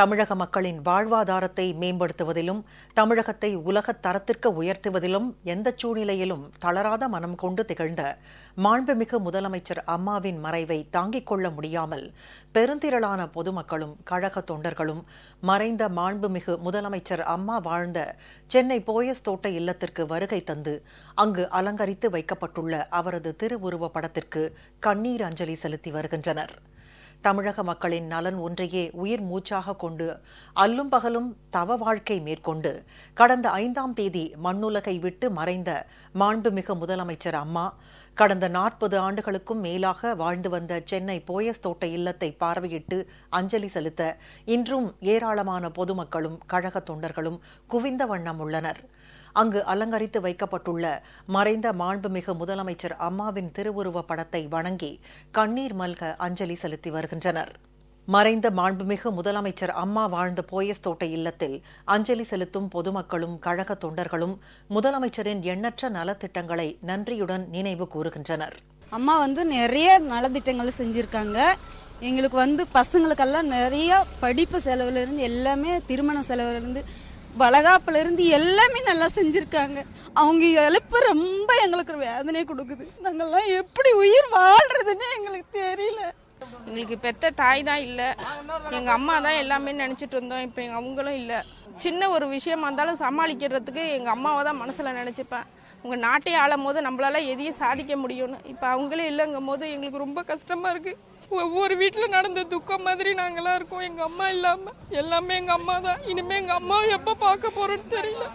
தமிழக மக்களின் வாழ்வாதாரத்தை மேம்படுத்துவதிலும் தமிழகத்தை உலகத் தரத்திற்கு உயர்த்துவதிலும் எந்தச் சூழ்நிலையிலும் தளராத மனம் கொண்டு திகழ்ந்த மாண்புமிகு முதலமைச்சர் அம்மாவின் மறைவை தாங்கிக் கொள்ள முடியாமல் பெருந்திரளான பொதுமக்களும் கழக தொண்டர்களும் மறைந்த மாண்புமிகு முதலமைச்சர் அம்மா வாழ்ந்த சென்னை போயஸ் தோட்ட இல்லத்திற்கு வருகை தந்து அங்கு அலங்கரித்து வைக்கப்பட்டுள்ள அவரது திருவுருவ படத்திற்கு கண்ணீர் அஞ்சலி செலுத்தி வருகின்றனர். தமிழக மக்களின் நலன் ஒன்றையே உயிர் மூச்சாக கொண்டு அல்லும் பகலும் தவ வாழ்க்கை மேற்கொண்டு கடந்த ஐந்தாம் தேதி மண்ணுலகை விட்டு மறைந்த மாண்புமிகு முதலமைச்சர் அம்மா கடந்த நாற்பது ஆண்டுகளுக்கும் மேலாக வாழ்ந்து வந்த சென்னை போயஸ் தோட்ட இல்லத்தை பார்வையிட்டு அஞ்சலி செலுத்த இன்றும் ஏராளமான பொதுமக்களும் கழக தொண்டர்களும் குவிந்த வண்ணம் உள்ளனர். அங்கு அலங்கரித்து வைக்கப்பட்டுள்ள மறைந்த மாண்புமிகு முதலமைச்சர் அம்மாவின் திருவுருவ படத்தை வணங்கி கண்ணீர் மல்க அஞ்சலி செலுத்தி வருகின்றனர். மறைந்த மாண்புமிகு முதலமைச்சர் அம்மா வாழ்ந்த போயஸ் தோட்ட இல்லத்தில் அஞ்சலி செலுத்தும் பொதுமக்களும் கழக தொண்டர்களும் முதலமைச்சரின் எண்ணற்ற நலத்திட்டங்களை நன்றியுடன் நினைவு கூறுகின்றனர். அம்மா வந்து நிறைய நலத்திட்டங்கள் செஞ்சுருக்காங்க. எங்களுக்கு வந்து பசங்களுக்கெல்லாம் நிறைய படிப்பு செலவுல இருந்து எல்லாமே திருமண செலவுல இருந்து எல்லாமே நல்லா செஞ்சுருக்காங்க. அவங்க இழப்பு ரொம்ப எங்களுக்கு வேதனை கொடுக்குது. நாங்கெல்லாம் எப்படி உயிர் வாழ்றதுன்னு எங்களுக்கு தெரியல. எங்களுக்கு பெத்த தாய் தான் இல்லை. எங்கள் அம்மா தான் எல்லாமே நினச்சிட்டு இருந்தோம். இப்போ எங்கள் அவங்களும் இல்லை. சின்ன ஒரு விஷயமா இருந்தாலும் சமாளிக்கிறதுக்கு எங்கள் அம்மாவை தான் மனசில் நினச்சிப்பேன். உங்கள் நாட்டை ஆளும் போது நம்மளால எதையும் சாதிக்க முடியும்னு. இப்போ அவங்களே இல்லைங்கும் போது எங்களுக்கு ரொம்ப கஷ்டமாக இருக்குது ஒவ்வொரு வீட்டில் நடந்த துக்கம் மாதிரி நாங்களாம் இருக்கோம். எங்கள் அம்மா இல்லாமல் எல்லாமே எங்கள் அம்மா தான் இனிமேல் எங்கள் அம்மாவை எப்போ பார்க்க போகிறோன்னு தெரியல.